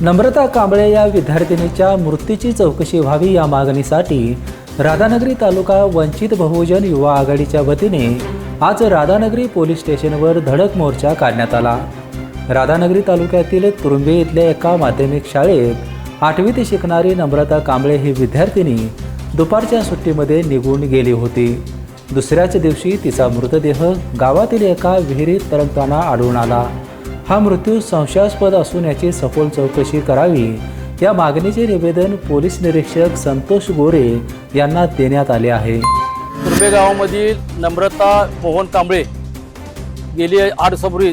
नम्रता कांबळे या विद्यार्थिनीच्या मृत्यूची चौकशी व्हावी या मागणीसाठी राधानगरी तालुका वंचित बहुजन युवा आघाडीच्या वतीने आज राधानगरी पोलीस स्टेशनवर धडक मोर्चा काढण्यात आला. राधानगरी तालुक्यातील तुरुंबे इथल्या एका माध्यमिक शाळेत आठवीत शिकणारी नम्रता कांबळे ही विद्यार्थिनी दुपारच्या सुट्टीमध्ये निघून गेली होती. दुसऱ्याच दिवशी तिचा मृतदेह गावातील एका विहिरीत तरंगताना आढळून आला. हा मृत्यू संशयास्पद असून याची सखोल चौकशी करावी. या मागणीचे निवेदन पोलीस निरीक्षक संतोष गोरे यांना देण्यात आले आहे. तुर्बे गावामधील नम्रता मोहन कांबळे गेली आठ दिवसापूर्वी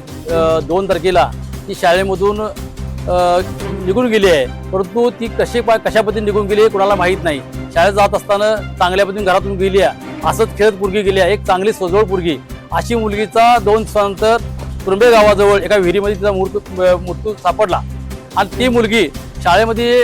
दोन तारखेला ती शाळेमधून निघून गेली आहे. परंतु ती कशी पाय कशा पद्धतीने निघून गेली हे कोणाला माहीत नाही. शाळेत जात असताना चांगल्या पद्धतीने घरातून गेली आहे. असंच खेळत पुरगी गेली आहे. एक चांगली सजोळ पुरगी. अशी मुलगीचा दोन दिवसानंतर तुर्बे गावाजवळ एका विहिरीमध्ये तिचा मृत्यू मृत्यू सापडला. आणि ती मुलगी शाळेमध्ये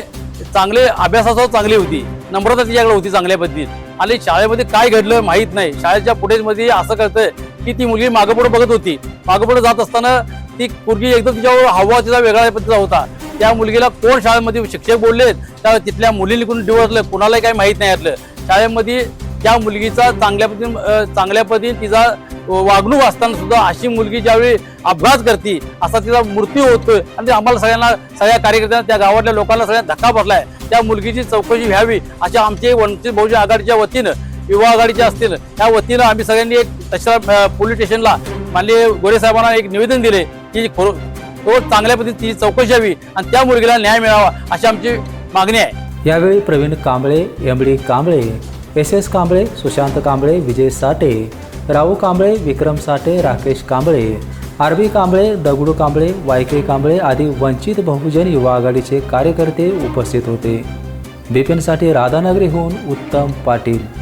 चांगले अभ्यासासह चांगली होती. नम्रता तिच्याकडे होती चांगल्या पद्धतीत. आणि शाळेमध्ये काय घडलं माहीत नाही. शाळेच्या फुटेजमध्ये असं कळतंय की ती मुलगी मागपुढं बघत होती. मागपुढं जात असताना ती मुलगी एकदम तिच्यावर हवा तिचा वेगळ्या पद्धतीचा होता. त्या मुलगीला कोण शाळेमध्ये शिक्षक बोललेत त्या तिथल्या मुलीने कोण डिवरलं कोणालाही काही माहीत नाही यातलं. शाळेमध्ये त्या मुलगीचा चांगल्या पद्धतीने चांगल्या पद्धतीने तिचा वागणूक असताना सुद्धा अशी मुलगी ज्यावेळी अपघात करते असा तिचा मृत्यू होतोय. आणि ते आम्हाला सगळ्यांना सगळ्या कार्यकर्त्यांना त्या गावातल्या लोकांना सगळ्यांना धक्का बसलाय. त्या मुलगीची चौकशी व्हावी अशा आमचे वंचित बहुजन आघाडीच्या वतीनं युवा आघाडीच्या असतील त्या वतीनं आम्ही सगळ्यांनी एक तशा पोलीस स्टेशनला माननीय गोरे साहेबांना एक निवेदन दिले की खरो तो चांगल्या पद्धतीने तिची चौकशी घ्यावी आणि त्या मुलगीला न्याय मिळावा अशी आमची मागणी आहे. यावेळी Praveen Kamble M D Kamble S S Kamble Sushant Kamble Vijay Sathe Rahu Kamble Vikram Sathe Rakesh Kamble R B Kamble Dagdu Kamble Y K Kamble आदी वंचित बहुजन युवा आघाडीचे कार्यकर्ते उपस्थित होते. बिपिनसाठी राधानगरीहून उत्तम पाटील.